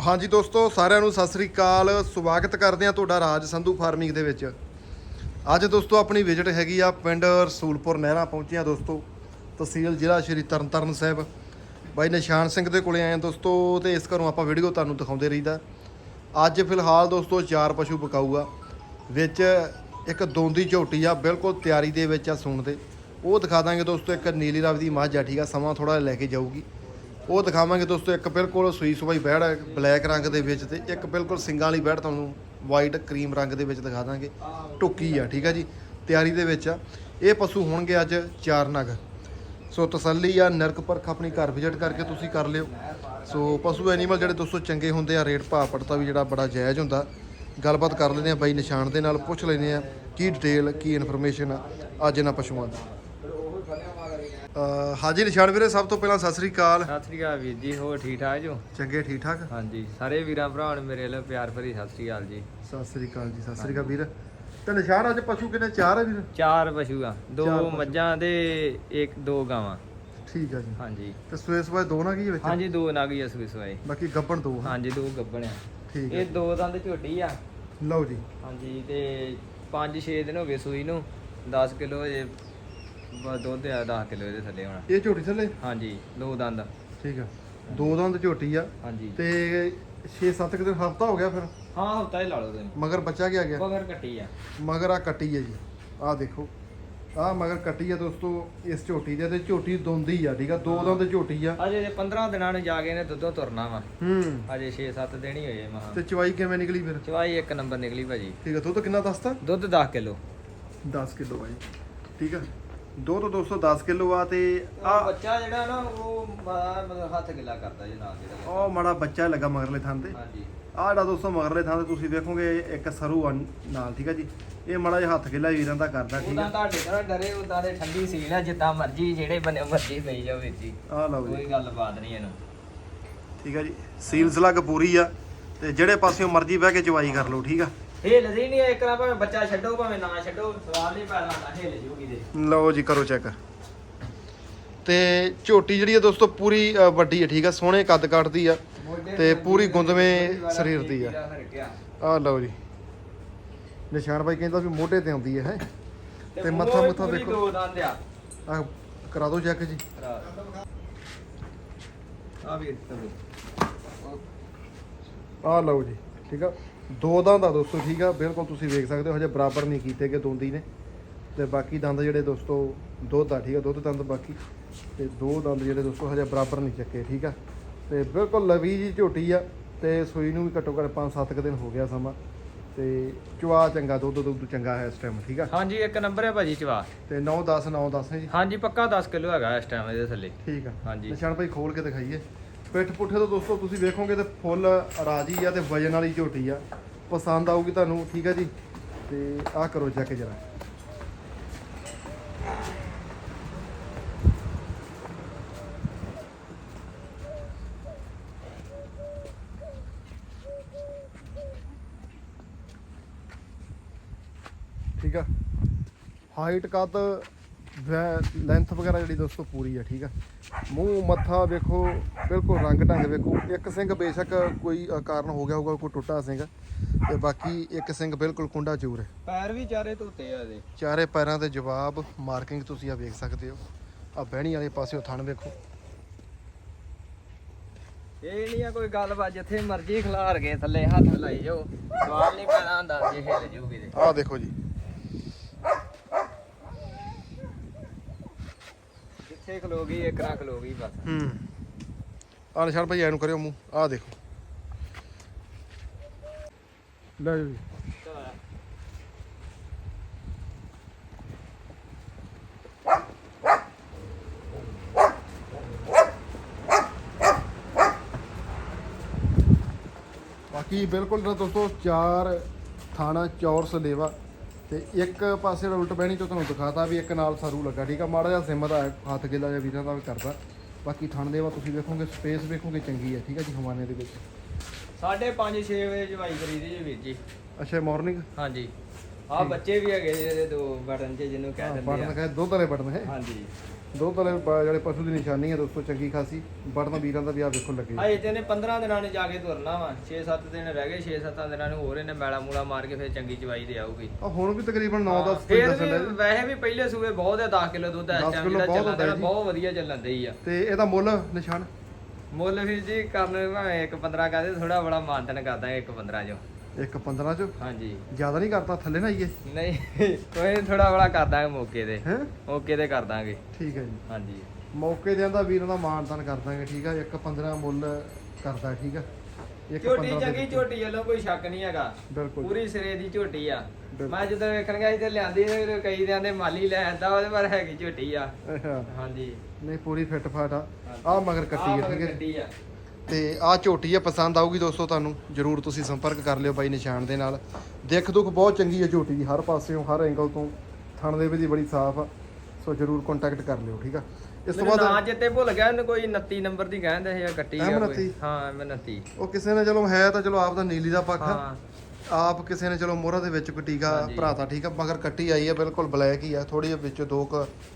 ਹਾਂਜੀ ਦੋਸਤੋ, ਸਾਰਿਆਂ ਨੂੰ ਸਤਿ ਸ੍ਰੀ ਅਕਾਲ। ਸਵਾਗਤ ਕਰਦੇ ਆ ਤੁਹਾਡਾ ਰਾਜ ਸੰਧੂ ਫਾਰਮਿੰਗ ਦੇ ਵਿੱਚ। ਅੱਜ ਦੋਸਤੋ, ਆਪਣੀ ਵਿਜ਼ਿਟ ਹੈਗੀ ਆ ਪਿੰਡ ਰਸੂਲਪੁਰ ਨਹਿਰਾ ਪਹੁੰਚੇ ਆ ਦੋਸਤੋ। ਤਹਿਸੀਲ ਜ਼ਿਲ੍ਹਾ ਸ਼੍ਰੀ ਤਰਨਤਾਰਨ ਸਾਹਿਬ। ਬਾਈ ਨਿਸ਼ਾਨ ਸਿੰਘ ਦੇ ਕੋਲੇ ਆਏ ਆ ਦੋਸਤੋ ਤੇ ਇਸ ਘਰੋਂ ਆਪਾਂ ਵੀਡੀਓ ਤੁਹਾਨੂੰ ਦਿਖਾਉਂਦੇ ਰਹੀਦਾ। ਅੱਜ ਫਿਲਹਾਲ ਦੋਸਤੋ, ਚਾਰ ਪਸ਼ੂ ਪਕਾਊਗਾ, ਵਿੱਚ ਇੱਕ ਦੋਂਦੀ ਝੋਟੀ ਆ, ਬਿਲਕੁਲ ਤਿਆਰੀ ਦੇ ਵਿੱਚ ਆ ਸੁਣ ਦੇ। ਉਹ ਦਿਖਾ ਦਾਂਗੇ ਦੋਸਤੋ, ਇੱਕ ਨੀਲੀ ਰਵ ਦੀ ਮੱਝ ਆ ਠੀਕ ਆ, ਸਮਾਂ ਥੋੜਾ ਲੈ ਕੇ ਜਾਊਗੀ। ਉਹ ਦਿਖਾਵਾਂਗੇ ਦੋਸਤੋ, ਇੱਕ ਬਿਲਕੁਲ ਸੂਈ ਸਵਾਈ ਬੈੜ ਹੈ ਬਲੈਕ ਰੰਗ ਦੇ ਵਿੱਚ ਤੇ ਇੱਕ ਬਿਲਕੁਲ ਸਿੰਗਾਂ ਵਾਲੀ ਬੈੜ ਤੁਹਾਨੂੰ ਵਾਈਟ ਕਰੀਮ ਰੰਗ ਦੇ ਵਿੱਚ ਦਿਖਾ ਦਾਂਗੇ। ਟੁੱਕੀ ਆ, ਠੀਕ ਆ ਜੀ? ਤਿਆਰੀ ਦੇ ਵਿੱਚ ਆ। ਇਹ ਪਸ਼ੂ ਹੋਣਗੇ ਅੱਜ ਚਾਰ ਨਗ ਸੋ ਤਸੱਲੀ ਆ, ਨਰਕ ਪਰਖ ਆਪਣੀ ਘਰ ਵਿਜ਼ਿਟ ਕਰਕੇ ਤੁਸੀਂ ਕਰ ਲਿਓ। ਸੋ ਪਸ਼ੂ ਐਨੀਮਲ ਜਿਹੜੇ ਦੋਸਤੋ ਚੰਗੇ ਹੁੰਦੇ ਆ, ਰੇਟ ਭਾਅ ਪੜਤਾ ਵੀ ਜਿਹੜਾ ਬੜਾ ਜਾਇਜ਼ ਹੁੰਦਾ। ਗੱਲਬਾਤ ਕਰ ਲੈਂਦੇ ਆ, ਬਾਈ ਨਿਸ਼ਾਨ ਦੇ ਨਾਲ ਪੁੱਛ ਲੈਂਦੇ ਆ, ਕੀ ਡਿਟੇਲ ਕੀ ਇਨਫੋਰਮੇਸ਼ਨ ਆ, ਅੱਜ ਇਹਨਾਂ ਪਸ਼ੂਆਂ ਦੀ। ਅਹ ਹਾਜੀ ਨਿਸ਼ਾਨ ਵੀਰੇ ਸਭ ਤੋਂ ਪਹਿਲਾਂ ਸਤਿ ਸ੍ਰੀ ਅਕਾਲ। ਸਤਿ ਸ੍ਰੀ ਅਕਾਲ ਵੀਰ ਜੀ ਹੋਰ ਠੀਕ ਠਾਕ ਜੋ? ਚੰਗੇ ਠੀਕ ਠਾਕ? ਹਾਂਜੀ ਸਾਰੇ ਵੀਰਾਂ ਭਰਾਵਾਂ ਨੂੰ ਮੇਰੇ ਵੱਲੋਂ ਪਿਆਰ ਭਰੀ ਸਤਿ ਸ੍ਰੀ ਅਕਾਲ ਜੀ। ਸਤਿ ਸ੍ਰੀ ਅਕਾਲ ਜੀ ਸਤਿ ਸ੍ਰੀ ਅਕਾਲ ਵੀਰ। ਤੇ ਨਿਸ਼ਾਨ ਅੱਜ ਪਸ਼ੂ ਕਿੰਨੇ? ਚਾਰ ਹੈ ਵੀਰ? ਚਾਰ ਪਸ਼ੂ ਆ। ਦੋ। ਮੱਝਾਂ ਤੇ ਇੱਕ ਦੋ ਗਾਵਾਂ। ਠੀਕ ਆ ਜੀ। ਹਾਂਜੀ। ਤੇ ਸਵੇਸ ਸਵੇਸ ਦੋ ਨਾ ਕੀ ਵਿੱਚ? ਹਾਂਜੀ ਦੋ ਨਾਗੀ ਆ ਸੂਈ ਸਵਾਈ ਬਾਕੀ ਗੱਬਣ ਦੋ ਹਾਂ ਹਾਂਜੀ ਦੋ ਗੱਬਣ ਆ। ਠੀਕ ਇਹ ਦੋ ਦੰਦ ਝੋਟੀ ਆ। ਲਓ ਜੀ। ਹਾਂਜੀ ਤੇ 5-6 ਦਿਨ ਹੋ ਗਏ ਸੂਈ ਨੂੰ। 10 ਕਿਲੋ ਇਹ ਬ- ਦੁੱਧ ਆ 10 ਕਿਲੋ ਇਹਦੇ ਥੱਲੇ ਹੋਣਾ। ਇਹ ਝੋਟੀ ਥੱਲੇ? ਹਾਂਜੀ ਦੋ ਦੰਦ। ਠੀਕ ਆ। ਦੋ ਦੰਦ ਝੋਟੀ ਆ। ਹਾਂਜੀ। ਤੇ 6-7 ਦਿਨ ਹਫਤਾ ਹੋ ਗਿਆ ਫਿਰ? ਹਾਂ ਹਫਤਾ ਹੀ ਲਾ ਲਓ ਤੁਸੀਂ। ਮਗਰ ਬੱਚਾ ਕੀ ਆ ਗਿਆ? ਬਗਰ ਕੱਟੀ ਆ। ਮਗਰ ਆ ਕੱਟੀ ਹੈ ਜੀ। ਆਹ ਦੇਖੋ। ਆਹ ਮਗਰ ਕੱਟੀ ਆ ਦੋਸਤੋ ਇਸ ਝੋਟੀ ਦੇ। ਤੇ ਝੋਟੀ ਦੋਂਦੀ ਆ ਠੀਕ ਆ? ਦੋ ਦੰਦ ਝੋਟੀ ਆ। ਅਜੇ ਤੇ 15 ਦਿਨਾਂ ਨੂੰ ਜਾ ਕੇ ਇਹਨੇ ਦੁੱਧੋਂ ਤੁਰਨਾ ਵਾ। ਹੂੰ। ਅਜੇ 6-7 ਦਿਨ ਹੀ ਹੋਏ ਮਹਾ। ਤੇ ਚਵਾਈ ਕਿਵੇਂ ਨਿਕਲੀ ਫਿਰ? ਚਵਾਈ ਇੱਕ ਨੰਬਰ ਨਿਕਲੀ ਭਾਜੀ। ਠੀਕ ਆ। ਦੁੱਧ ਕਿੰਨਾ ਦੱਸਤਾ? ਦੁੱਧ 10 ਕਿਲੋ। 10 ਕਿਲੋ ਬਾਈ ਠੀਕ ਆ। ਦੋ ਤੋਂ 210 ਕਿਲੋ ਆ ਤੇ ਆ ਬੱਚਾ ਜਿਹੜਾ ਨਾ ਉਹ ਮਤਲਬ ਹੱਥ ਗਿੱਲਾ ਕਰਦਾ ਜੀ ਨਾਲ ਜਿਹੜਾ ਉਹ ਮਾੜਾ ਬੱਚਾ ਲੱਗਾ ਮਗਰਲੇ ਥਾਂ ਤੇ। ਹਾਂਜੀ। ਆਹ ਜਿਹੜਾ ਦੋਸਤੋ ਮਗਰਲੇ ਥਾਂ ਤੇ ਤੁਸੀਂ ਵੇਖੋਗੇ ਇੱਕ ਸਰੂ ਆ ਨਾਲ ਠੀਕ ਆ ਜੀ। ਇਹ ਮਾੜਾ ਜਿਹਾ ਹੱਥ ਗਿੱਲਾ ਵੀਰਾਂ ਦਾ ਕਰਦਾ ਠੀਕ ਆ। ਤੁਹਾਡੇ ਤੋਂ ਡਰੇ ਉਦਾਂ ਦੇ ਠੰਡੀ ਸੀਲ ਆ ਜਿੱਦਾਂ ਮਰਜ਼ੀ ਜਿਹੜੇ ਬੰਨੇ ਮਰਜ਼ੀ ਪਈ ਜਾਓ ਹੀ ਆਹ ਲਓ ਜੀ। ਕੋਈ ਗੱਲ ਬਾਤ ਨਹੀਂ ਇਹਨੂੰ। ਠੀਕ ਆ ਜੀ। ਸੀਲ ਸਲੱਗ ਪੂਰੀ ਆ ਤੇ ਜਿਹੜੇ ਪਾਸਿਓਂ ਮਰਜ਼ੀ ਬਹਿ ਕੇ ਚਵਾਈ ਕਰ ਲਓ ਠੀਕ ਆ। ਹਿੱਲਦੀ ਨਹੀਂ ਇੱਕ ਨਾ ਭਾਵੇਂ ਬੱਚਾ ਛੱਡੋ ਭਾਵੇਂ ਨਾ ਛੱਡੋ ਸਵਾਲ ਨਹੀਂ ਪੈਦਾ ਹੁੰਦਾ ਹਿੱਲ ਜੂਗੀ ਦੇ ਲਓ ਜੀ ਕਰੋ ਚੈੱਕ ਤੇ ਝੋਟੀ ਜਿਹੜੀ ਆ ਦੋਸਤੋ ਪੂਰੀ ਅ, ਵੱਡੀ ਆ ਠੀਕ ਆ ਸੋਹਣੇ ਕੱਦ ਕੱਟਦੀ ਆ ਤੇ ਪੂਰੀ ਗੁੰਦਵੇਂ ਸਰੀਰ ਦੀ ਆ। ਆਹ ਲਓ ਜੀ। ਨਿਸ਼ਾਨ ਭਾਈ ਕਹਿੰਦਾ ਵੀ ਮੋਢੇ ਤੇ ਆਉਂਦੀ ਹੈ ਹੈ। ਤੇ ਮੱਥਾ ਮੁੱਥਾ ਦੇਖੋ। ਦੋ ਦੰਦ ਆ। ਕਰਾ ਦਿਓ ਚੈੱਕ ਜੀ। ਆ ਵੀ ਆਹ ਲਓ ਜੀ ਠੀਕ ਆ। ਦੋ ਦੰਦ ਆ ਦੋਸਤੋ ਠੀਕ ਆ? ਬਿਲਕੁਲ ਤੁਸੀਂ ਵੇਖ ਸਕਦੇ ਹੋ ਹਜੇ ਬਰਾਬਰ ਨਹੀਂ ਕੀਤੇ ਗਏ ਦੋਂਦੀ ਨੇ। ਤੇ ਬਾਕੀ ਦੰਦ ਜਿਹੜੇ ਦੋਸਤੋ ਦੁੱਧ ਆ ਠੀਕ ਆ? ਦੁੱਧ ਦੰਦ ਬਾਕੀ। ਤੇ ਦੋ ਦੰਦ ਜਿਹੜੇ ਦੋਸਤੋ ਹਜੇ ਬਰਾਬਰ ਨਹੀਂ ਚੱਕੇ ਠੀਕ ਆ? ਤੇ ਬਿਲਕੁਲ ਲਵੀ ਜੀ ਝੋਟੀ ਆ ਤੇ ਸੂਈ ਨੂੰ ਵੀ ਘੱਟੋ ਘੱਟ 5-7 ਦਿਨ ਹੋ ਗਿਆ ਸਮਾਂ। ਤੇ ਚਵਾ ਚੰਗਾ ਦੁੱਧ ਦੁੱਧ ਚੰਗਾ ਹੈ ਇਸ ਟਾਈਮ ਠੀਕ ਆ? ਹਾਂਜੀ ਇੱਕ ਨੰਬਰ ਹੈ ਭਾਜੀ ਚਵਾ। ਤੇ 9-10 9-10 ਹੈ ਜੀ। ਹਾਂਜੀ ਪੱਕਾ 10 ਕਿਲੋ ਹੈਗਾ ਇਸ ਟਾਈਮ ਇਹਦੇ ਥੱਲੇ। ਠੀਕ ਆ। ਹਾਂਜੀ। ਨਿਸ਼ਾਨ ਭਾਈ ਖੋਲ ਕੇ ਦਿਖਾਈਏ। ਪਿੱਠ ਪੁੱਠੇ ਤੋਂ ਦੋਸਤੋ, ਤੁਸੀਂ ਵੇਖੋਗੇ ਤੇ ਫੁੱਲ ਰਾਜੀ ਆ ਤੇ ਵਜਨ ਵਾਲੀ ਝੋਟੀ ਆ। ਪਸੰਦ ਆਊਗੀ ਤੁਹਾਨੂੰ, ਠੀਕ ਆ ਜੀ? ਤੇ ਆਹ ਕਰੋ ਚੈੱਕ ਜਰਾ। ਠੀਕ ਆ? ਹਾਈਟ ਕੱਦ ਲੈਂਥ ਵਗੈਰਾ ਜਿਹੜੀ ਦੋਸਤੋ ਪੂਰੀ ਆ, ਠੀਕ ਆ? ਮੂੰਹ, ਮੱਥਾ ਵੇਖੋ ਬਿਲਕੁਲ ਰੰਗ ਢੰਗ ਵੇਖੋ। ਇੱਕ ਸਿੰਘ ਬੇਸ਼ੱਕ ਕੋਈ ਕਾਰਨ ਹੋ ਗਿਆ ਹੋਊਗਾ ਕੋਈ ਟੁੱਟਾ ਸਿੰਘ। ਤੇ ਬਾਕੀ ਇੱਕ ਸਿੰਘ ਬਿਲਕੁਲ ਕੁੰਡਾ ਚੂਰ ਹੈ। ਪੈਰ ਵੀ ਚਾਰੇ ਧੋਤੇ ਆ ਇਹਦੇ। ਚਾਰੇ ਪੈਰਾਂ ਦੇ ਜਵਾਬ ਮਾਰਕਿੰਗ ਤੁਸੀਂ ਆ ਵੇਖ ਸਕਦੇ ਹੋ। ਆ ਬਹਿਣੀ ਵਾਲੇ ਪਾਸਿਓ ਥਣ ਵੇਖੋ। ਇਹ ਨਹੀਂ ਆ ਕੋਈ ਗੱਲਬਾਤ ਜਿੱਥੇ ਮਰਜ਼ੀ ਖਿਲਾਰ ਕੇ ਥੱਲੇ ਹੱਥ ਲਾਈ ਜਾਓ ਸਵਾਲ ਨਹੀਂ ਪੈਦਾ ਹੁੰਦਾ ਜੇ ਹਿੱਲ ਜੂਗੀ ਤੇ। ਆਹ ਦੇਖੋ ਜੀ। ਜਿੱਥੇ ਖਲੋਗੀ ਇੱਕ ਨਾ ਖਲੋਗੀ ਬਸ। ਹੂੰ। ਆ ਨਿਸ਼ਾਨ ਭਾਈ, ਐਨੂੰ ਕਰਿਓ ਮੂੰਹ। ਆਹ ਦੇਖੋ। ਲੈ ਜੀ। ਬਾਕੀ ਬਿਲਕੁਲ ਜਿਹੜਾ ਦੋਸਤੋ, ਚਾਰ ਥਾਣਾ ਚੌਰਸ ਲੇਵਾ ਤੇ ਇੱਕ ਪਾਸੇ ਦਾ ਉਲਟ ਬਹਿਣੀ ਤੋਂ ਤੁਹਾਨੂੰ ਦਿਖਾਤਾ ਵੀ ਇੱਕ ਨਾਲ ਸਰੂ ਲੱਗਾ, ਠੀਕ ਆ? ਮਾੜਾ ਜਿਹਾ ਸਿਮ ਦਾ ਹੱਥ ਗਿੱਲਾ ਜਿਹਾ ਵੀਰਾਂ ਦਾ ਵੀ ਕਰਦਾ। ਬਾਕੀ ਥਣ ਦੇਵਾ ਤੁਸੀਂ ਵੇਖੋਗੇ ਸਪੇਸ ਵੇਖੋਗੇ ਚੰਗੀ ਹੈ ਠੀਕ ਹੈ ਜੀ ਹਵਾਨੇ ਦੇ ਵਿੱਚ। ਸਾਢੇ 5 6 ਵਜੇ ਜਵਾਈ ਕਰੀਦੀ ਜੀ ਵੀਰ ਜੀ। ਅੱਛਾ ਮਾਰਨਿੰਗ ਹਾਂਜੀ। ਆ ਬੱਚੇ ਵੀ ਹੈਗੇ ਜੀ ਇਹਦੇ ਦੋ ਬਟਨ ਚ ਜਿਹਨੂੰ ਕਹਿ ਦਿੰਦੇ ਬਟਨ ਆ। ਕਹੇ ਦੁੱਧ ਵਾਲੇ ਬਟਨ ਹੈ। ਹਾਂਜੀ। ਦੋ ਤਲੇ ਜਿਹੜੇ ਪਸ਼ੂ ਦੀ ਨਿਸ਼ਾਨੀ ਹੈ ਦੋਸਤੋ ਚੰਗੀ ਖਾਸੀ। ਬੜਨ ਵੀਰਾਂ ਦਾ ਵੀ ਆ ਵੇਖੋ ਲੱਗੇ। ਹਾਏ ਤੇ ਨੇ 15 ਦਿਨਾਂ ਨੇ ਜਾ ਕੇ ਤੁਰਨਾ ਵਾ। 6-7 ਦਿਨ ਰਹਿ ਗਏ 6-7 ਦਿਨਾਂ ਨੂੰ ਹੋਰ ਇਹਨੇ ਮੈਲਾ ਮੂਲਾ ਮਾਰ ਕੇ ਫਿਰ ਚੰਗੀ ਚਵਾਈ ਤੇ ਆਊਗੀ। ਆ ਹੁਣ ਵੀ ਤਕਰੀਬਨ 9-10 ਫਿਰ ਵੀ ਲੱਗੇ। ਵੈਸੇ ਵੀ ਪਹਿਲੇ ਸੂਏ ਬਹੁਤ ਹੈ 10 ਕਿਲੋ ਦੁੱਧ ਇਸ 10 ਟਾਈਮ ਕਿਲੋ ਜਿਹੜਾ ਬਹੁਤ ਚੱਲਦਾ ਜੀ। ਬਹੁਤ ਵਧੀਆ ਚੱਲਣ ਦਈ ਆ। ਤੇ ਇਹਦਾ ਮੁੱਲ ਨਿਸ਼ਾਨ? ਮੁੱਲ ਵੀਰ ਜੀ ਕਰਨ ਭਾਵੇਂ 1.15 ਕਹਦੇ ਥੋੜਾ ਬੜਾ ਮਾਨਤਨ ਕਰਦਾ 1.15 ਜੋ 1.15 ਚ? ਹਾਂਜੀ। ਜ਼ਿਆਦਾ ਨਹੀਂ ਕਰਤਾ ਥੱਲੇ ਨਾ ਆਈਏ। ਨਹੀਂ ਕੋਈ ਥੋੜਾ ਬੜਾ ਕਰ ਦਾਂਗੇ ਮੌਕੇ ਤੇ। ਹੈ? ਮੌਕੇ ਤੇ ਕਰ ਦਾਂਗੇ। ਠੀਕ ਹੈ ਜੀ। ਹਾਂਜੀ। ਮੌਕੇ ਦੇ ਆਂਦਾ ਵੀਰਾਂ ਦਾ ਮਾਨਤਾਨ ਕਰ ਦਾਂਗੇ ਠੀਕ ਆ? 1.15 ਮੁੱਲ ਕਰਦਾ ਠੀਕ ਆ? 1.15 ਝੋਟੀ ਦੇ ਚੰਗੀ ਵਿੱਚ। ਝੋਟੀ ਵੱਲੋਂ ਕੋਈ ਸ਼ੱਕ ਨਹੀਂ ਹੈਗਾ। ਬਿਲਕੁਲ। ਪੂਰੀ ਸਿਰੇ ਦੀ ਝੋਟੀ ਆ। ਬਿਲਕੁਲ। ਮੈਂ ਜਦੋਂ ਵੇਖਣ ਗਿਆ ਸੀ ਤੇ ਲਿਆਂਦੀ ਤੇ ਕਈ ਦਿਆਂ ਦੇ ਮਾਲੀ ਲੈ ਆਂਦਾ ਉਹਦੇ ਪਰ ਹੈਗੀ ਝੋਟੀ ਆ। ਅੱਛਾ। ਹਾਂਜੀ। ਨਹੀਂ ਪੂਰੀ ਫਿੱਟ ਫਾਟ ਆ ਆ ਮਗਰ ਕੱਟੀ ਮਗਰ ਠੀਕ ਹੈ ਕੱਟੀ ਆ। ਤੇ ਆ ਝੋਟੀ ਆ ਪਸੰਦ ਆਊਗੀ ਦੋਸਤੋ ਤੁਹਾਨੂੰ। ਜਰੂਰ ਤੁਸੀਂ ਸੰਪਰਕ ਕਰ ਲਿਓ ਬਾਈ ਨਿਸ਼ਾਨ ਦੇ ਨਾਲ। ਦਿੱਖ ਦੁੱਖ ਬਹੁਤ ਚੰਗੀ ਹੈ ਝੋਟੀ ਦੀ ਹਰ ਪਾਸਿਓਂ ਹਰ ਐਂਗਲ ਤੋਂ। ਥਣ ਦੇ ਵੀ ਬੜੀ ਸਾਫ਼ ਆ ਸੋ ਜਰੂਰ ਕੰਟੈਕਟ ਕਰ ਲਿਓ ਠੀਕ ਆ? ਇਸ ਤੋਂ ਮੈਨੂੰ ਨਾਂ ਬਾਅਦ ਚੇਤੇ ਭੁੱਲ ਗਿਆ ਇਹਨੂੰ ਕੋਈ 29 ਨੰਬਰ ਦੀ ਕਹਿੰਦੇ ਸੀ ਆ ਕੱਟੀ ਆ ਕੋਈ। 29? ਹਾਂ ਐਮ 29 ਉਹ ਕਿਸੇ ਨੇ ਚਲੋ ਹੈ ਤਾਂ ਚਲੋ ਆਪ ਦਾ ਨੀਲੀ ਦਾ ਪੱਖ ਆ। ਹਾਂ। ਆਪ ਕਿਸੇ ਨੇ ਚਲੋ ਮੋਹਰਾ ਦੇ ਵਿੱਚ ਕੋਈ ਟੀਕਾ। ਭਰਾਤਾ ਠੀਕ ਆ ਮਗਰ ਕੱਟੀ ਆਈ ਹੈ ਬਿਲਕੁਲ ਬਲੈਕ ਹੀ ਆ। ਥੋੜੀ ਜਿਹੀ ਵਿੱਚ 2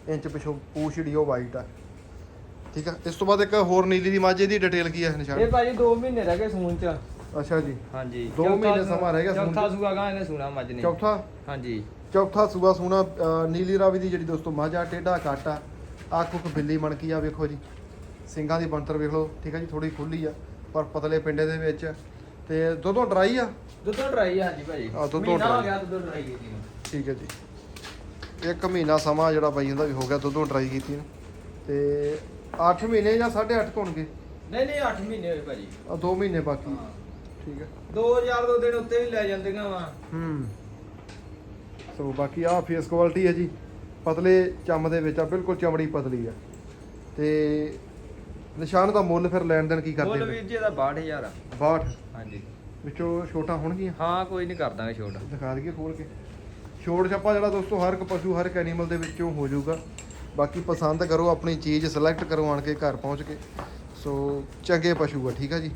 ਇੰਚ ਪਿਛੋਂ ਪੂਛ ਜਿਹੜੀ ਉਹ ਵਾਈਟ ਆ। ਠੀਕ ਆ। ਇਸ ਤੋਂ ਬਾਅਦ ਇੱਕ ਹੋਰ ਨੀਲੀ ਦੀ ਮਾਝੇ ਦੀ ਡਿਟੇਲ ਕੀ ਹੈ ਇਹ ਨਿਸ਼ਾਨ? ਭਾਜੀ 2 ਮਹੀਨੇ ਰਹਿ ਗਏ ਸੂਣ ਚ। ਅੱਛਾ ਜੀ। ਹਾਂਜੀ। ਦੋ ਚੌਥਾ ਮਹੀਨੇ ਸਮਾਂ ਰਹਿ ਗਿਆ ਸੂਣ ਚੌਥਾ। ਸੂਆ ਗਾ ਇਹਨੇ ਸੂਣਾ ਮੱਝ ਨੇ। ਚੌਥਾ? ਹਾਂਜੀ। ਚੌਥਾ ਸੂਆ ਸੂਣਾ ਅ, ਨੀਲੀ ਰਾਵੀ ਦੀ ਜਿਹੜੀ ਦੋਸਤੋ ਮਾਝਾ ਟੇਢਾ ਕਾਟਾ ਉੱਖ ਬਿੱਲੀ ਮਣਕੀ ਆ ਵੇਖੋ ਜੀ। ਸਿੰਘਾਂ ਦੀ ਬਣਤਰ ਵੇਖ ਲਓ ਠੀਕ ਆ ਜੀ ਥੋੜੀ ਖੁੱਲੀ ਆ ਪਰ ਪਤਲੇ ਪਿੰਡੇ ਦੇ ਵਿੱਚ। ਤੇ ਦੁੱਧੋਂ ਡਰਾਈ ਆ? ਦੁੱਧੋਂ ਡਰਾਈ ਆ ਹਾਂਜੀ ਭਾਜੀ। ਹਾਂ, ਦੁੱਧੋਂ ਮਹੀਨਾ ਹੋ ਡਰਾਈ। ਗਿਆ ਦੁੱਧੋਂ ਡਰਾਈ ਕੀਤੀ ਨੂੰ। ਠੀਕ ਹੈ ਜੀ। ਇੱਕ ਮਹੀਨਾ ਸਮਾਂ ਜਿਹੜਾ ਬਾਈ ਇਹਦਾ ਵੀ ਹੋ ਗਿਆ ਦੁੱਧੋਂ ਟਰਾਈ ਕੀਤੀ ਨੂੰ। ਤੇ 8 ਮਹੀਨੇ ਜਾਂ 8.5 ਹੋਣਗੇ? ਨਹੀਂ ਨਹੀਂ 8 ਮਹੀਨੇ ਹੋਏ ਭਾਜੀ। ਆ 2 ਮਹੀਨੇ ਬਾਕੀ। ਹਾਂ। ਠੀਕ ਹੈ। 2000 ਦੋ ਦਿਨ ਉੱਤੇ ਵੀ ਲੈ ਜਾਂਦੀਆਂ ਵਾ। ਹੂੰ। ਸੋ ਬਾਕੀ ਆ ਫੇਸ ਕੁਆਲਿਟੀ ਹੈ ਜੀ। ਪਤਲੇ ਚਮ ਦੇ ਵਿੱਚ ਆ ਬਿਲਕੁਲ ਚਮੜੀ ਪਤਲੀ ਆ। ਤੇ ਨਿਸ਼ਾਨ ਦਾ ਮੁੱਲ ਫਿਰ ਲੈਣ ਦੇਣ ਕੀ ਮੁੱਲ ਕਰਦੇ ਵੀਰ ਜੀ ਦਾ 62000 ਆ। 62 ਹਾਂਜੀ। ਵਿੱਚੋਂ ਛੋਟਾ ਹੋਣਗੀਆਂ? ਹਾਂ ਕੋਈ ਨਹੀਂ ਕਰ ਦਾਂਗੇ ਛੋਟ। ਦਿਖਾ ਦਈਏ ਖੋਲ ਕੇ। ਛੋੜ ਛੱਪਾ ਜਿਹੜਾ ਦੋਸਤੋ ਹਰ ਇੱਕ ਪਸ਼ੂ ਹਰ ਇੱਕ ਐਨੀਮਲ ਦੇ ਵਿੱਚੋਂ ਹੋ ਜਾਊਗਾ। ਬਾਕੀ ਪਸੰਦ ਕਰੋ ਆਪਣੀ ਚੀਜ਼ ਸਿਲੈਕਟ ਕਰੋ ਆਣ ਕੇ ਘਰ ਪਹੁੰਚ ਕੇ। ਸੋ ਚੰਗੇ ਪਸ਼ੂ ਆ ਠੀਕ ਆ ਜੀ?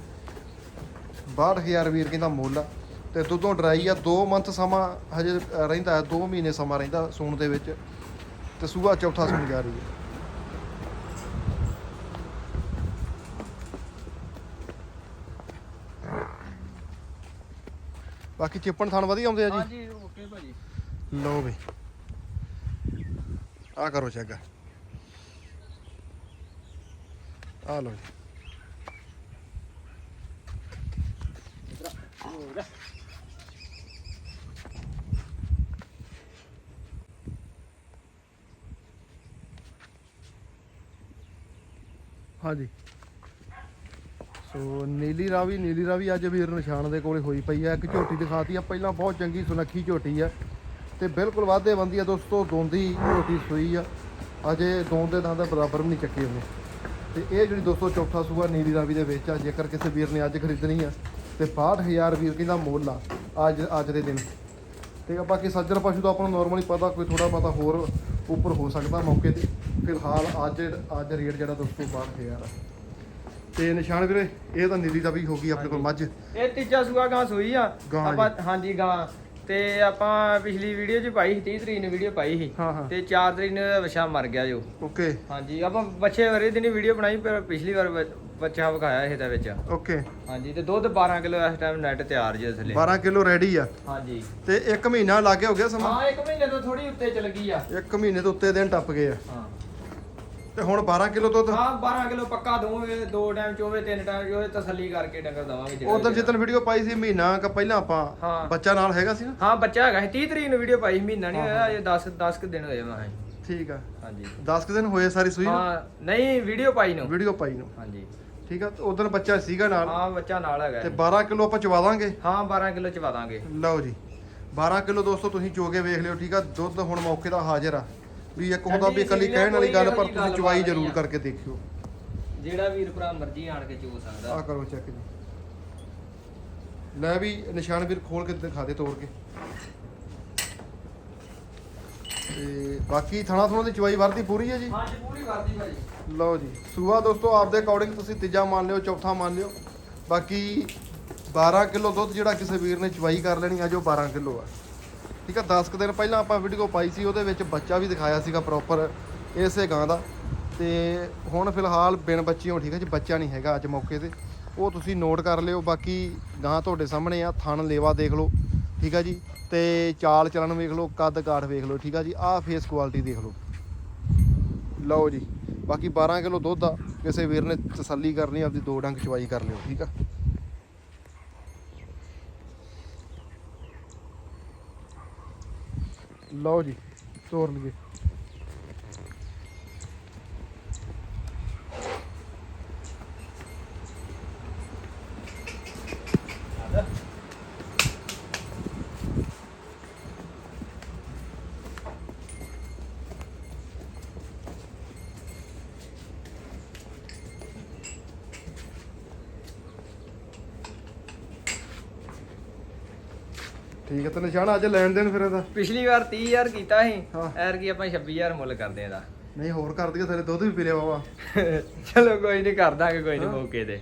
62000 ਵੀਰ ਕਹਿੰਦਾ ਮੁੱਲ ਆ। ਤੇ ਦੁੱਧੋਂ ਡਰਾਈ ਆ 2 ਮੰਥ ਸਮਾਂ ਹਜੇ ਰਹਿੰਦਾ ਹੈ 2 ਮਹੀਨੇ ਸਮਾਂ ਰਹਿੰਦਾ ਸੂਣ ਦੇ ਵਿੱਚ। ਤੇ ਸੂਆ ਚੌਥਾ ਸੂਣ ਜਾ ਰਹੀ ਹੈ ਬਾਕੀ ਚਿੱਪਣ ਥਣ ਵਧੀਆ ਆਉਂਦੇ ਆ ਜੀ? ਹਾਂਜੀ ਓਕੇ ਭਾਜੀ। ਲਓ ਵੀ ਆ ਕਰੋ ਚੈੱਕ। ਆ ਲਓ ਜੀ। ਹਾਂਜੀ। ਸੋ ਨੀਲੀ ਰਾਵੀ ਨੀਲੀ ਰਾਵੀ ਅੱਜ ਵੀਰ ਨਿਸ਼ਾਨ ਦੇ ਕੋਲੇ ਹੋਈ ਪਈ ਆ। ਇੱਕ ਝੋਟੀ ਦਿਖਾਤੀ ਆ। ਪਹਿਲਾਂ ਬਹੁਤ ਚੰਗੀ ਸੁਨੱਖੀ ਝੋਟੀ ਆ। ਤੇ ਬਿਲਕੁਲ ਵਾਧੇ ਬੰਦੀ ਆ ਦੋਸਤੋ ਦੋਂਦੀ ਝੋਟੀ ਸੂਈ ਆ। ਅਜੇ ਦੋਂਦ ਦੇ ਦੰਦ ਬਰਾਬਰ ਵੀ ਨਹੀਂ ਚੱਕੇ ਉਹਨੇ। ਤੇ ਇਹ ਜਿਹੜੀ ਦੋਸਤੋ ਚੌਥਾ ਸੂਆ ਨੀਲੀ ਰਾਵੀ ਦੇ ਵਿੱਚ ਆ ਜੇਕਰ ਕਿਸੇ ਵੀਰ ਨੇ ਅੱਜ ਖਰੀਦਣੀ ਆ ਤੇ 62000 ਵੀਰ ਕਹਿੰਦਾ ਮੁੱਲ ਆ ਅੱਜ ਅੱਜ ਦੇ ਦਿਨ। ਤੇ ਆ ਬਾਕੀ ਸੱਜਰ ਪਸ਼ੂ ਦਾ ਆਪਾਂ ਨੂੰ ਨਾਰਮਲੀ ਪਤਾ ਕੋਈ ਥੋੜਾ ਬਹੁਤਾ ਹੋਰ ਉੱਪਰ ਹੋ ਸਕਦਾ ਮੌਕੇ ਤੇ। ਫਿਲਹਾਲ ਅੱਜ ਅੱਜ ਰੇਟ ਜਿਹੜਾ ਦੋਸਤੋ 62000 ਆ। ਤੇ ਨਿਸ਼ਾਨ ਵੀਰੇ ਇਹ ਤਾਂ ਨੀਲੀ ਦਾ ਵੀ ਹੋ ਗਈ ਆਪਣੇ ਕੋਲ ਮੱਝ। ਇਹ ਤੀਜਾ ਸੂਆ ਗਾਂ ਸੂਈ ਆ। ਆਪਾਂ ਹਾਂਜੀ ਗਾਂ। ਤੇ ਆਪਾਂ ਪਿਛਲੀ ਵੀਡੀਓ 'ਚ ਪਾਈ ਸੀ 30 ਤਰੀਕ ਨੂੰ ਵੀਡੀਓ ਪਾਈ ਸੀ। ਹਾਂ ਹਾਂ। ਤੇ 4 ਤਰੀਕ ਨੂੰ ਇਹਦਾ ਵਛਾ ਮਰ ਗਿਆ ਜੋ। ਓਕੇ ਹਾਂਜੀ ਆਪਾਂ ਬੱਚੇ ਵਾਰੇ ਦਿਨ ਵੀਡੀਓ ਬਣਾਈ ਪਰ ਪਿਛਲੀ ਵਾਰ ਬ- ਬੱਚਾ ਵਿਖਾਇਆ ਇਹਦਾ ਵਿੱਚ। ਓਕੇ ਹਾਂਜੀ ਤੇ ਦੁੱਧ 12 ਕਿਲੋ ਇਸ ਟਾਈਮ ਨੈਟ ਤਿਆਰ ਜੇ ਥੱਲੇ। 12 ਕਿਲੋ ਰੈਡੀ ਆ। ਹਾਂਜੀ। ਤੇ 1 ਮਹੀਨਾ ਲੱਗੇ ਹੋ ਗਿਆ ਸਮਾਂ? ਹਾਂ ਇੱਕ ਮਹੀਨੇ ਤੋਂ ਥੋੜੀ ਉੱਤੇ ਚਲ ਗਈ ਆ। 1 ਮਹੀਨੇ ਤੋਂ ਉੱਤੇ ਦਿਨ ਟੱਪ ਗਏ ਆ। ਹਾਂ। ਤੇ ਹੁਣ 12 ਕਿਲੋ ਦੁੱਧ? ਹਾਂ 12 ਕਿਲੋ ਪੱਕਾ ਦੋਵੇਂ ਦੋ ਟਾਈਮ ਚੋਵੇ ਤਿੰਨ ਟਾਈਮ ਚੋਵੇ ਤਸੱਲੀ ਕਰਕੇ ਡੰਗਰ ਦਵਾਂਗੇ ਜਿਹੜਾ ਉਦੋਂ ਜਿੱਦਣ ਵੀਡੀਓ ਪਾਈ ਸੀ ਮਹੀਨਾ ਕ ਪਹਿਲਾਂ ਆਪਾਂ। ਬੱਚਾ ਨਾਲ ਹੈਗਾ ਸੀ ਨਾ? ਹਾਂ ਬੱਚਾ ਹੈਗਾ ਸੀ 30 ਤਰੀਕ ਨੂੰ ਵੀਡੀਓ ਪਾਈ ਮਹੀਨਾ ਨਹੀਂ ਹੋਇਆ ਅਜੇ 10 10 ਕੁ ਦਿਨ ਹੋਏ ਮੈਂ। ਠੀਕ ਆ। ਹਾਂਜੀ। 10 ਕੁ ਦਿਨ ਹੋਏ ਸਾਰੀ ਸੂਈ ਹਾਂ ਨਹੀਂ ਵੀਡੀਓ ਪਾਈ ਨੂੰ। ਵੀਡੀਓ ਪਾਈ ਨੂੰ। ਹਾਂਜੀ। ਠੀਕ ਆ ਉਦੋਂ ਬੱਚਾ ਸੀਗਾ ਨਾਲ। ਹਾਂ ਬੱਚਾ ਨਾਲ ਹੈਗਾ ਤੇ ਜੀ। 12 ਕਿਲੋ ਆਪਾਂ ਚਵਾ ਦਾਂਗੇ? ਹਾਂ 12 ਕਿਲੋ ਚਵਾ ਦਾਂਗੇ। ਲਓ ਜੀ। 12 ਕਿਲੋ ਦੋਸਤੋ ਤੁਸੀਂ ਚੋ ਕੇ ਵੇਖ ਲਿਓ ਠੀਕ ਆ? ਦੁੱਧ ਹੁਣ ਮੌਕੇ ਦਾ ਹਾਜ਼ਰ ਆ। ਵੀ ਇੱਕ ਹੁੰਦਾ ਵੀ ਇਕੱਲੀ ਕਹਿਣ ਵਾਲੀ ਗੱਲ ਪਰ ਤੁਸੀਂ ਚਵਾਈ ਜ਼ਰੂਰ ਕਰਕੇ ਦੇਖਿਓ। ਜਿਹੜਾ ਵੀਰ ਭਰਾ ਮਰਜ਼ੀ ਆਣ ਕੇ ਚੋ ਆ ਸਕਦਾ ਕਰੋ ਚੈੱਕ ਜੀ। ਲੈ ਵੀ ਨਿਸ਼ਾਨ ਵੀਰ ਖੋਲ ਕੇ ਦਿਖਾ ਦੇ ਤੋੜ ਕੇ। ਤੇ ਬਾਕੀ ਥਣਾ ਥਣਾ ਦੀ ਚਵਾਈ ਵਰਦੀ ਪੂਰੀ ਹੈ ਜੀ? ਹਾਂਜੀ ਪੂਰੀ ਕਰਦੀ ਭਾਜੀ। ਲਓ ਜੀ। ਸੂਆ ਦੋਸਤੋ ਆਪਦੇ ਅਕੋਰਡਿੰਗ ਤੁਸੀਂ ਤੀਜਾ ਮੰਨ ਲਿਓ ਚੌਥਾ ਮੰਨ ਲਿਓ। ਬਾਕੀ 12 ਕਿਲੋ ਦੁੱਧ ਜਿਹੜਾ ਕਿਸੇ ਵੀਰ ਨੇ ਚਵਾਈ ਕਰ ਲੈਣੀ ਆ ਜੋ 12 ਕਿਲੋ ਆ। ਠੀਕ ਆ 10 ਕੁ ਦਿਨ ਪਹਿਲਾਂ ਆਪਾਂ ਵੀਡੀਓ ਪਾਈ ਸੀ, ਉਹਦੇ ਵਿੱਚ ਬੱਚਾ ਵੀ ਦਿਖਾਇਆ ਸੀਗਾ ਪ੍ਰੋਪਰ ਇਸੇ ਗਾਂ ਦਾ। ਤੇ ਹੁਣ ਫਿਲਹਾਲ ਬਿਨ ਬੱਚਿਓ ਠੀਕ ਹੈ ਜੀ, ਬੱਚਾ ਨਹੀਂ ਹੈਗਾ ਅੱਜ ਮੌਕੇ ਤੇ। ਉਹ ਤੁਸੀਂ ਨੋਟ ਕਰ ਲਿਓ, ਬਾਕੀ ਗਾਂ ਤੁਹਾਡੇ ਸਾਹਮਣੇ ਆ, ਥਣ ਲੇਵਾ ਦੇਖ ਲਓ, ਠੀਕ ਆ ਜੀ। ਤੇ ਚਾਲ ਚੱਲਣ ਵੇਖ ਲਓ, ਕੱਦ ਕਾਠ ਵੇਖ ਲਓ, ਠੀਕ ਆ ਜੀ। ਆਹ ਫੇਸ ਕੁਆਲਿਟੀ ਦੇਖ ਲਓ। ਲਓ ਜੀ, ਬਾਕੀ 12 ਕਿਲੋ ਦੁੱਧ ਆ, ਕਿਸੇ ਵੀਰ ਨੇ ਤਸੱਲੀ ਕਰਨੀ, ਆਪਦੀ ਦੋ ਡੰਗ ਚਵਾਈ ਕਰ ਲਿਓ, ਠੀਕ ਆ। ਲਓ ਜੀ ਤੋਰ ਲਈਏ। ਤੇ ਨਿਸ਼ਾਨ ਅੱਜ ਲੈਣ ਦੇਣ ਫਿਰ ਇਹਦਾ। ਪਿਛਲੀ ਵਾਰ 30000 ਕੀਤਾ ਸੀ ਹਾਂ। ਐਰ ਕੀ ਆਪਾਂ 26000 ਮੁੱਲ ਕਰਦੇ ਇਹਦਾ। ਨਹੀਂ ਹੋਰ ਕਰ ਦਈਏ ਥਲੇ ਦੁੱਧ ਵੀ ਪੀ ਲਿਆ ਵਾ। ਚਲੋ ਕੋਈ ਨਹੀਂ ਕਰ ਦਾਂਗੇ ਕੋਈ ਨਹੀਂ। ਮੌਕੇ ਤੇ।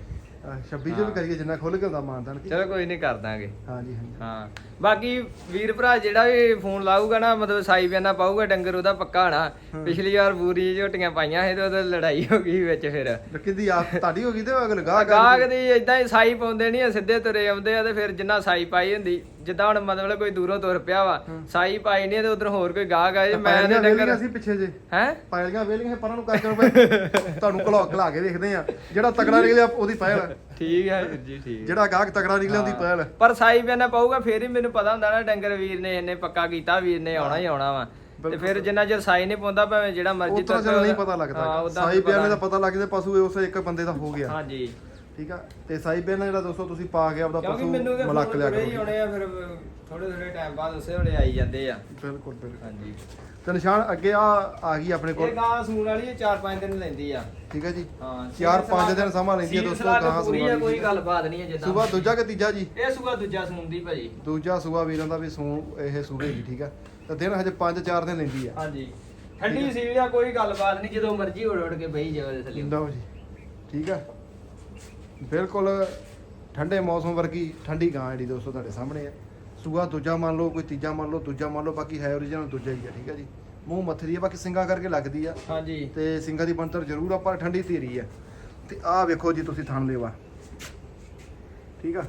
26 ਚ ਵੀ ਕਰੀਏ ਜਿੰਨਾ ਖੁੱਲ ਕੇ ਹੁੰਦਾ ਮਾਨਦਾਨ ਚਲੋ ਕੋਈ ਨਹੀਂ ਕਰ ਦਾਂਗੇ। ਹਾਂਜੀ ਹਾਂਜੀ। ਹਾਂ। ਬਾਕੀ ਵੀਰ ਭਰਾ ਜਿਹੜਾ ਵੀ ਫੋਨ ਲਾਊਗਾ ਨਾ ਮਤਲਬ ਸਾਈ ਬਿਆਨਾ ਪਾਊਗਾ ਡੰਗਰ ਉਹਦਾ ਪੱਕਾ ਹੋਣਾ। ਪਿਛਲੀ ਵਾਰ ਬੂਰੀ ਝੋਟੀਆਂ ਪਾਈਆਂ ਸੀ ਤੇ ਉਹਦੇ ਲੜਾਈ ਹੋ ਗਈ ਵਿੱਚ ਫਿਰ ਲੱਕੀ ਦੀ ਆਪ ਤੁਹਾਡੀ ਹੋ ਗਈ ਤੇ ਅਗਲ ਗਾਹ ਗਾਹਕ ਦੀ ਇਦਾਂ ਹੀ ਸਾਈ ਪਾਉਂਦੇ ਨਹੀਂ ਸਿੱਧੇ ਤੁਰੇ ਆਉਂਦੇ ਆ ਤੇ ਫਿਰ ਜਿੰਨਾ ਸਾਈ ਪਾਈ ਹੁੰਦੀ ਜਿੱਦਾਂ ਹੁਣ ਮਤਲਬ ਕੋਈ ਦੂਰੋਂ ਤੁਰ ਪਿਆ ਵਾ। ਸਾਈ ਪਾਈ ਨਹੀਂ ਤੇ ਉਧਰ ਹੋਰ ਕੋਈ ਆ ਜੇ ਮੈਂ ਤੇ ਡੰਗਰ ਅਸੀਂ ਪਿੱਛੇ ਜੇ ਹੈ ਪਾਇਲੀਆਂ ਵੇਲੀਆਂ ਪਰਾਂ ਨੂੰ ਕਰ ਕਰ ਤੁਹਾਨੂੰ ਘਲਾ ਘਲਾ ਕੇ ਵੇਖਦੇ ਆ ਜਿਹੜਾ ਤਕੜਾ ਨਿਕਲਿਆ ਉਹਦੀ ਪਹਿਲ ਹੈ। ਠੀਕ ਹੈ ਵੀਰ ਜੀ ਠੀਕ। ਜਿਹੜਾ ਗਾਹਕ ਤਕੜਾ ਨਿਕਲਿਆ ਉਹਦੀ ਪਹਿਲ। ਹੈ। ਪਰ ਸਾਈ ਬਿਆਨਾ ਪਾਊਗਾ ਫੇਰ ਹੀ ਮੈਨੂੰ ਪਤਾ ਹੁੰਦਾ ਨਾ ਡੰਗਰ ਵੀਰ ਨੇ ਇਹਨੇ ਪੱਕਾ ਕੀਤਾ ਵੀਰ ਨੇ ਆਉਣਾ ਹੀ ਆਉਣਾ ਵਾ। ਤੇ। ਫਿਰ ਜਿੰਨਾ ਚਿਰ ਸਾਈ ਨਹੀਂ ਪਾਉਂਦਾ ਭਾਵੇਂ ਜਿਹੜਾ ਮਰਜ਼ੀ ਉਹ ਤਾਂ ਚਲ ਨਹੀਂ ਪਿਆ ਪਤਾ ਲੱਗਦਾ। ਸਾਈ ਪਤਾ ਬਿਆਨੇ ਦਾ ਪਤਾ ਲੱਗ ਜਾਂਦਾ ਪਸ਼ੂ ਉਸ ਇੱਕ ਬੰਦੇ ਦਾ ਹੋ ਗਿਆ। ਹਾਂਜੀ। ਠੀਕ ਆ? ਤੇ ਸਾਈ ਬਿਆਨਾ ਜਿਹੜਾ ਦੋਸਤੋ ਤੁਸੀਂ ਪਾ ਕੇ ਆਪਦਾ ਕਿਉਂਕਿ ਪਸ਼ੂ ਮਲਕ ਲਿਆ ਹੀ ਕਰੋ ਆਉਣੇ ਆ ਫਿਰ ਥੋੜੇ ਥੋੜੇ ਟਾਈਮ ਬਾਅਦ ਉਸੇ ਵੇਲੇ ਆਈ ਜਾਂਦੇ ਆ। ਬਿਲਕੁਲ ਬਿਲਕੁਲ। ਹਾਂਜੀ। ਤੇ ਨਿਸ਼ਾਨ ਅੱਗੇ ਆ ਆ ਗਈ ਆਪਣੇ ਇਹ ਕੋਲ ਗਾਂ ਸੂਣ ਵਾਲੀ 4-5 ਦਿਨ ਲੈਂਦੀ ਆ। ਠੀਕ ਹੈ ਜੀ। ਹਾਂ ਚਾਰ ਪੰਜ ਦਿਨ ਸਮਾਂ ਲੈਂਦੀ ਆ ਸੀਲ ਦੋਸਤੋ ਗਾਂ ਸੂਣ ਵਾਲੀ। ਕੋਈ ਗੱਲ ਬਾਤ ਨਹੀਂ ਹੈ ਜਿੱਦਾਂ। ਸੂਬਾ ਦੂਜਾ ਕਿ ਤੀਜਾ ਜੀ? ਇਹ ਸੂਆ ਦੂਜਾ ਸੂਣਦੀ ਭਾਜੀ। ਦੂਜਾ ਸੂਆ ਵੀਰਾਂ ਦਾ ਵੀ ਸੂ ਇਹ ਸੂਰੇਗੀ ਠੀਕ ਆ। ਤੇ ਦਿਨ ਹਜੇ 5-4 ਦਿਨ ਲੈਂਦੀ ਆ। ਹਾਂਜੀ। ਠੰਡੀ ਸੀਲ ਆ ਕੋਈ ਗੱਲ ਬਾਤ ਨਹੀਂ ਜਦੋਂ ਮਰਜ਼ੀ ਉੜ ਉੜ ਕੇ ਬਈ ਜਾਵੇ ਦੇ ਥੱਲੇ। ਲਓ ਜੀ। ਠੀਕ ਆ। ਬਿਲਕੁਲ ਠੰਡੇ ਮੌਸਮ ਵਰਗੀ ਠੰਡੀ ਗਾਂ ਜਿਹੜੀ ਦੋਸਤੋ ਤੁਹਾਡੇ ਸਾਹਮਣੇ ਆ ਸੂਆ ਦੂਜਾ ਮੰਨ ਲਓ ਕੋਈ ਤੀਜਾ ਮੰਨ ਲਓ ਦੂਜਾ ਮੰਨ ਲਓ ਬਾਕੀ ਹੈ ਓਰੀਜਨਲ ਦੂਜਾ ਹੀ ਆ ਠੀਕ ਆ ਜੀ। ਮੂੰਹ ਮੱਥੇ ਦੀ ਆ ਬਾਕੀ ਸਿੰਗਾ ਕਰਕੇ ਲੱਗਦੀ ਆ। ਹਾਂਜੀ। ਤੇ ਸਿੰਗਾ ਦੀ ਬਣਤਰ ਜ਼ਰੂਰ ਆ ਪਰ ਠੰਡੀ ਧੀਰੀ ਆ ਤੇ ਆਹ ਵੇਖੋ ਜੀ ਤੁਸੀਂ ਥਣ ਲੇਵਾ। ਠੀਕ ਆ?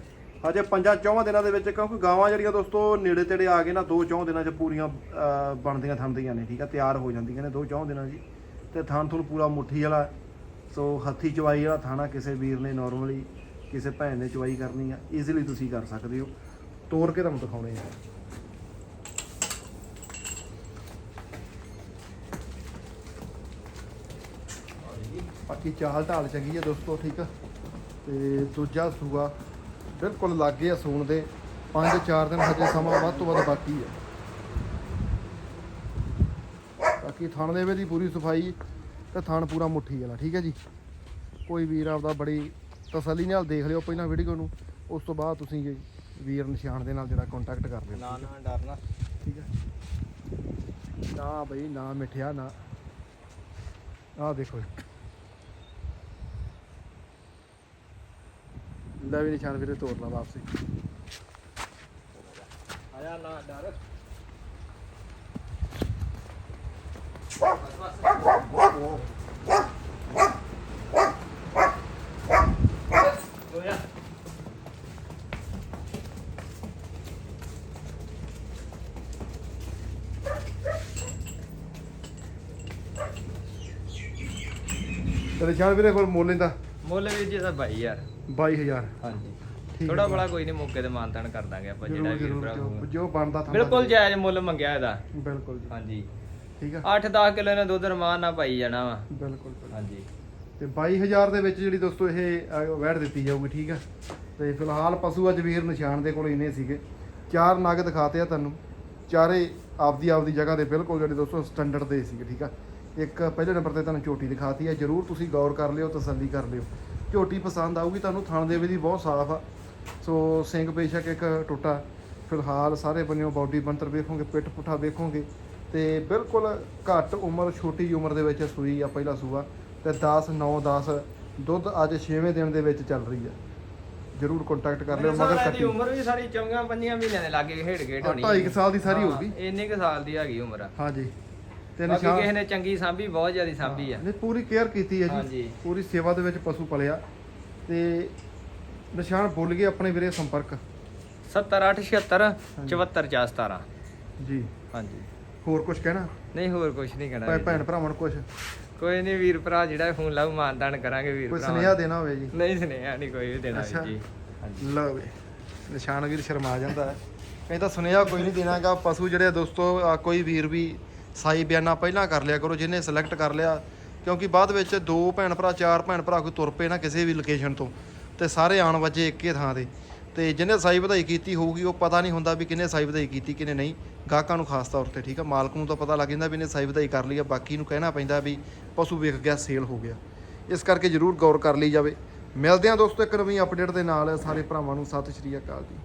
ਹਜੇ ਪੰਜਾਂ ਚੌਵਾਂ ਦਿਨਾਂ ਦੇ ਵਿੱਚ ਕਿਉਂਕਿ ਗਾਵਾਂ ਜਿਹੜੀਆਂ ਦੋਸਤੋ ਨੇੜੇ ਤੇੜੇ ਆ ਗਏ ਨਾ ਦੋ ਚੌਂ ਦਿਨਾਂ 'ਚ ਪੂਰੀਆਂ ਬਣਦੀਆਂ ਥੰਦੀਆਂ ਨੇ ਠੀਕ ਆ? ਤਿਆਰ ਹੋ ਜਾਂਦੀਆਂ ਨੇ ਦੋ ਚੌਂ ਦਿਨਾਂ ਜੀ ਤੇ ਥਣ ਥੁਣ ਪੂਰਾ ਮੁੱਠੀ ਵਾਲਾ ਸੋ ਹੱਥੀ ਚਵਾਈ ਵਾਲਾ ਥਾਣਾ ਕਿਸੇ ਵੀਰ ਨੇ ਨਾਰਮਲੀ ਕਿਸੇ ਭੈਣ ਨੇ ਚਵਾਈ ਕਰਨੀ ਆ ਈਜ਼ੀਲੀ ਤੁਸੀਂ ਕਰ ਸਕਦੇ ਹੋ। ਤੋੜ ਕੇ ਤੁਹਾਨੂੰ ਦਿਖਾਉਣੇ ਆ। ਬਾਕੀ ਚਾਲ ਢਾਲ ਚੰਗੀ ਹੈ ਦੋਸਤੋ, ਠੀਕ ਆ? ਤੇ ਦੂਜਾ ਸੂਆ ਬਿਲਕੁਲ ਲੱਗੇ ਆ ਸੂਣ ਦੇ। 5-4 ਦਿਨ ਹਜੇ ਸਮਾਂ ਵੱਧ ਤੋਂ ਵੱਧ ਬਾਕੀ ਹੈ ਬਾਕੀ ਥਣ ਦੇ ਦੀ ਪੂਰੀ ਸਫ਼ਾਈ ਤੇ ਥਣ ਪੂਰਾ ਮੁੱਠੀ ਵਾਲਾ ਠੀਕ ਹੈ ਜੀ? ਕੋਈ ਵੀਰ ਆਪਦਾ ਬੜੀ ਤਸੱਲੀ ਨਾਲ ਦੇਖ ਲਿਓ ਪਹਿਲਾਂ ਵੀਡੀਓ ਨੂੰ ਉਸ ਤੋਂ ਬਾਅਦ ਤੁਸੀਂ ਵੀਰ ਨਿਸ਼ਾਨ ਦੇ ਨਾਲ ਜਿਹੜਾ ਕੰਟੈਕਟ ਕਰ ਲਿਓ। ਨਾ ਨਾ ਡਰਨਾ ਠੀਕ ਹੈ? ਨਾ ਬਈ ਨਾ ਮਿੱਠਿਆ ਨਾ। ਆਹ ਦੇਖੋ ਲੈ ਵੀ ਨਿਸ਼ਾਨ ਵੀਰੇ ਤੋੜ ਲਾ ਵਾਪਸੀ। ਆਇਆ ਨਾ ਡਰ। ਤੇ ਨਿਸ਼ਾਨ ਵੀਰੇ ਕੋਲ ਮੁੱਲ ਇਹਦਾ? ਮੁੱਲ ਵੀ ਜੀ ਦਾ 22000 22000 ਹਾਂਜੀ। ਥੋੜਾ। ਬੜਾ ਕੋਈ ਨਹੀਂ ਮੌਕੇ ਤੇ ਮਾਨਤਾਨ ਕਰ ਦਾਂਗੇ ਆਪਾਂ ਜਿਹੜਾ ਭਰਾ। ਜੋ- ਬਣਦਾ ਥਾਂ ਬਿਲਕੁਲ ਜਾਇਜ਼ ਮੁੱਲ ਮੰਗਿਆ ਇਹਦਾ। ਬਿਲਕੁਲ ਹਾਂਜੀ। ਠੀਕ ਆ। 8-10 ਕਿਲੋ ਨੇ ਦੁੱਧ ਰਮਾਨ ਨਾ ਪਾਈ ਜਾਣਾ ਵਾ। ਬਿਲਕੁਲ। ਹਾਂਜੀ। ਤੇ 22000 ਦੇ ਵਿੱਚ ਜਿਹੜੀ ਦੋਸਤੋ ਇਹ ਵੈਟ ਦਿੱਤੀ ਜਾਊਗੀ ਠੀਕ ਆ। ਤੇ ਫਿਲਹਾਲ ਪਸ਼ੂ ਅੱਜ ਵੀਰ ਨਿਸ਼ਾਨ ਦੇ ਕੋਲ ਇੰਨੇ ਸੀਗੇ। ਚਾਰ ਨਗ ਦਿਖਾਤੇ ਆ ਤੁਹਾਨੂੰ। ਚਾਰੇ ਆਪਦੀ ਆਪਦੀ ਜਗ੍ਹਾ ਦੇ ਬਿਲਕੁਲ ਜਿਹੜੇ ਦੋਸਤੋ ਸਟੈਂਡਰਡ ਦੇ ਸੀਗੇ ਠੀਕ ਆ। ਇੱਕ ਪਹਿਲੇ ਨੰਬਰ ਤੇ ਤੁਹਾਨੂੰ ਝੋਟੀ ਦਿਖਾਤੀ ਆ। ਜਰੂਰ ਤੁਸੀਂ ਗੌਰ ਕਰ ਲਿਓ ਤਸੱਲੀ ਕਰ ਲਿਓ। ਝੋਟੀ ਪਸੰਦ ਆਊਗੀ ਤੁਹਾਨੂੰ ਥਣ ਦੇ ਵੀ ਦੀ ਬਹੁਤ ਸਾਫ਼ ਆ। ਸੋ ਸਿੰਘ ਬੇਸ਼ੱਕ ਇੱਕ ਟੁੱਟਾ। ਫਿਲਹਾਲ ਸਾਰੇ ਬੰਨਿਓ ਬਾਡੀ ਬੰਤਰ ਵੇਖੋਗੇ ਪਿੱਠ ਪੁੱਠਾ ਵੇਖੋਗੇ। ਤੇ ਬਿਲਕੁਲ ਘੱਟ ਉਮਰ ਛੋਟੀ ਉਮਰ ਦੇ ਵਿੱਚ ਸੂਈ ਆ ਪਹਿਲਾ ਸੂਆ ਤੇ 10 9 10 ਦੁੱਧ ਅੱਜ 6ਵੇਂ ਦਿਨ ਦੇ ਵਿੱਚ ਚੱਲ ਰਹੀ ਆ। ਜਰੂਰ ਕੰਟੈਕਟ ਕਰ ਲਿਓ ਮਗਰ ਕੱਟੀ ਉਮਰ ਵੀ ਸਾਰੀ ਚੌਂਗਾ ਪੰਜੀਆਂ ਮਹੀਨਿਆਂ ਦੇ ਲਾਗੇ ਖੇਡ ਖੇਡ ਹੋਣੀ ਢਾਈ ਕੁ ਸਾਲ ਦੀ ਸਾਰੀ ਹੋਊਗੀ ਇੰਨੇ ਕੁ ਸਾਲ ਦੀ ਹੈਗੀ ਉਮਰ। ਹਾਂਜੀ। ਤੇ ਨਿਸ਼ਾਨ ਕਿਸੇ ਨੇ ਚੰਗੀ ਸਾਂਭੀ ਬਹੁਤ ਜ਼ਿਆਦਾ ਸਾਂਭੀ ਆ। ਨੇ ਪੂਰੀ ਕੇਅਰ ਕੀਤੀ ਹੈ ਜੀ। ਪੂਰੀ ਸੇਵਾ ਦੇ ਵਿੱਚ ਪਸ਼ੂ ਪਲਿਆ। ਤੇ ਨਿਸ਼ਾਨ ਭੁੱਲ ਗਏ ਆਪਣੇ ਵੀਰੇ ਸੰਪਰਕ। 7876 7417 ਜੀ। ਹਾਂਜੀ। ਹੋਰ ਕੁਝ ਕਹਿਣਾ? ਨਹੀਂ ਹੋਰ ਕੁਝ ਨਹੀਂ ਕਹਿਣਾ ਭੈ- ਵੀਰ ਭੈਣ ਭਰਾਵਾਂ ਨੂੰ ਕੁਝ। ਕੋਈ ਨਹੀਂ ਵੀਰ ਭਰਾ ਜਿਹੜਾ ਫੋਨ ਲਾਉ ਮਾਨਦਾਨ ਕਰਾਂਗੇ ਵੀਰ ਕੋਈ ਭਰਾ ਸੁਨੇਹਾ ਦੇਣਾ ਹੋਵੇ ਜੀ? ਨਹੀਂ ਸੁਨੇਹਾ ਨਹੀਂ ਕੋਈ ਵੀ ਦੇਣਾ। ਵੀਰ ਜੀ। ਲਓ ਵੀ ਨਿਸ਼ਾਨ ਵੀਰ ਸ਼ਰਮਾ ਜਾਂਦਾ ਹੈ। ਕਹਿੰਦਾ ਸੁਨੇਹਾ ਕੋਈ ਨਹੀਂ ਦੇਣਾਗਾ ਪਸ਼ੂ ਜਿਹੜੇ ਦੋਸਤੋ ਕੋਈ ਵੀਰ ਵੀ ਸਾਈ ਬਿਆਨਾ ਪਹਿਲਾਂ ਕਰ ਲਿਆ ਕਰੋ ਜਿਹਨੇ ਸਿਲੈਕਟ ਕਰ ਲਿਆ। ਕਿਉਂਕਿ ਬਾਅਦ ਵਿੱਚ ਦੋ ਭੈਣ ਭਰਾ ਚਾਰ ਭੈਣ ਭਰਾ ਕੋਈ ਤੁਰ ਪਏ ਨਾ ਕਿਸੇ ਵੀ ਲੋਕੇਸ਼ਨ ਤੋਂ। ਤੇ ਸਾਰੇ ਆਣ ਵੱਜੇ ਇੱਕੇ ਥਾਂ ਤੇ। ਤੇ ਜਿਹਨੇ ਸਾਈ ਵਧਾਈ ਕੀਤੀ ਹੋਊਗੀ, ਉਹ ਪਤਾ ਨਹੀਂ ਹੁੰਦਾ ਵੀ ਕਿਹਨੇ ਸਾਈ ਵਧਾਈ ਕੀਤੀ, ਕਿਹਨੇ ਨਹੀਂ। ਗਾਹਕਾਂ ਨੂੰ ਖਾਸ ਤੌਰ ਤੇ, ਠੀਕ ਆ? ਮਾਲਕ ਨੂੰ ਤਾਂ ਪਤਾ ਲੱਗ ਜਾਂਦਾ ਵੀ ਇਹਨੇ ਸਾਈ ਵਧਾਈ ਕਰ ਲਈ ਆ। ਬਾਕੀ ਨੂੰ ਕਹਿਣਾ ਪੈਂਦਾ ਵੀ ਪਸ਼ੂ ਵਿਕ ਗਿਆ, ਸੇਲ ਹੋ ਗਿਆ। ਇਸ ਕਰਕੇ ਜਰੂਰ ਗੌਰ ਕਰ ਲਈ ਜਾਵੇ। ਮਿਲਦੇ ਹਾਂ ਦੋਸਤੋ ਇੱਕ ਨਵੀਂ ਅਪਡੇਟ ਦੇ ਨਾਲ। ਸਾਰੇ ਭਰਾਵਾਂ ਨੂੰ ਸਤਿ ਸ਼੍ਰੀ ਅਕਾਲ ਜੀ।